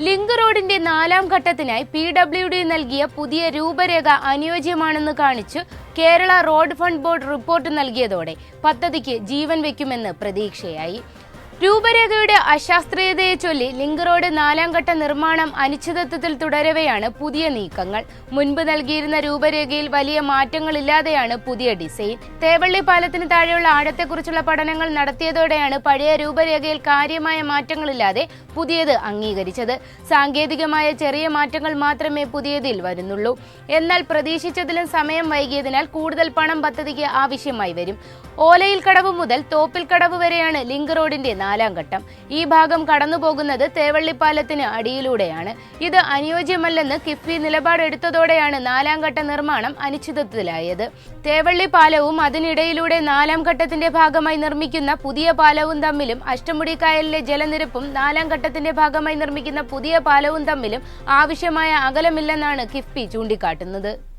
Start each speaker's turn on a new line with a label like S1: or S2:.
S1: Link റോഡിന്റെ നാലാം ഘട്ടത്തിനായി P W D നൽകിയ പുതിയ രൂപരേഖ അനുയോജ്യമാണെന്ന് കാണിച്ചു Kerala road fund board report നൽകിയതോടെ പദ്ധതിക്ക് ജീവൻ വയ്ക്കുമെന്ന് പ്രതീക്ഷയായി. രൂപരേഖയുടെ അശാസ്ത്രീയതയെ ചൊല്ലി ലിങ്ക് റോഡ് നാലാം ഘട്ട നിർമ്മാണം അനിശ്ചിതത്വത്തിൽ തുടരവെയാണ് പുതിയ നീക്കങ്ങൾ. മുൻപ് നൽകിയിരുന്ന രൂപരേഖയിൽ വലിയ മാറ്റങ്ങളില്ലാതെയാണ് പുതിയ ഡിസൈൻ. തേവള്ളി പാലത്തിന് താഴെയുള്ള ആഴത്തെക്കുറിച്ചുള്ള പഠനങ്ങൾ നടത്തിയതോടെയാണ് പഴയ രൂപരേഖയിൽ കാര്യമായ മാറ്റങ്ങളില്ലാതെ പുതിയത് അംഗീകരിച്ചത്. സാങ്കേതികമായ ചെറിയ മാറ്റങ്ങൾ മാത്രമേ പുതിയതിൽ വരുന്നുള്ളൂ. എന്നാൽ പ്രതീക്ഷിച്ചതിലും സമയം വൈകിയതിനാൽ കൂടുതൽ പണം പദ്ധതിക്ക് ആവശ്യമായി വരും. ഓലയിൽ കടവ് മുതൽ തോപ്പിൽ കടവ് വരെയാണ് ലിങ്ക് റോഡിന്റെ നാലാം ഘട്ടം. ഈ ഭാഗം കടന്നുപോകുന്നത് തേവള്ളിപ്പാലത്തിന് അടിയിലൂടെയാണ്. ഇത് അനുയോജ്യമല്ലെന്ന് കിഫ്ബി നിലപാടെടുത്തതോടെയാണ് നാലാം ഘട്ട നിർമ്മാണം അനിശ്ചിതത്വത്തിലായത്. തേവള്ളി പാലവും അതിനിടയിലൂടെ നാലാം ഘട്ടത്തിന്റെ ഭാഗമായി നിർമ്മിക്കുന്ന പുതിയ പാലവും തമ്മിലും അഷ്ടമുടി കായലിലെ ജലനിരപ്പും നാലാം ഘട്ടത്തിന്റെ ഭാഗമായി നിർമ്മിക്കുന്ന പുതിയ പാലവും തമ്മിലും ആവശ്യമായ അകലമില്ലെന്നാണ് കിഫ്ബി ചൂണ്ടിക്കാട്ടുന്നത്.